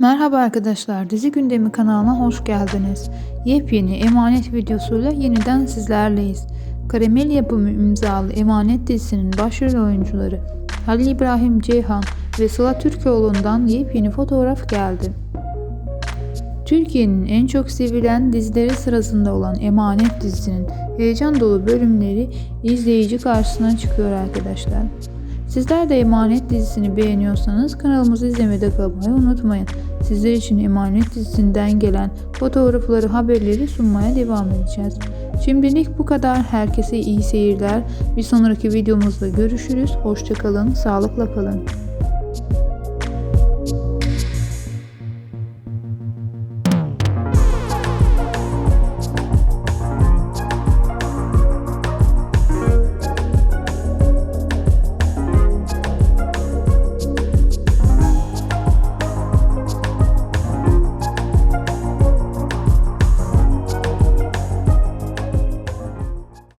Merhaba arkadaşlar, Dizi Gündemi kanalına hoş geldiniz. Yepyeni Emanet videosuyla yeniden sizlerleyiz. Karamel yapımı imzalı Emanet dizisinin başrol oyuncuları Halil İbrahim Ceyhan ve Sıla Türkoğlu'ndan yepyeni fotoğraf geldi. Türkiye'nin en çok sevilen dizileri sırasında olan Emanet dizisinin heyecan dolu bölümleri izleyici karşısına çıkıyor arkadaşlar. Sizler de Emanet dizisini beğeniyorsanız kanalımızı izlemede kalmayı unutmayın. Sizler için Emanet dizisinden gelen fotoğrafları, haberleri sunmaya devam edeceğiz. Şimdilik bu kadar. Herkese iyi seyirler. Bir sonraki videomuzda görüşürüz. Hoşçakalın, sağlıkla kalın.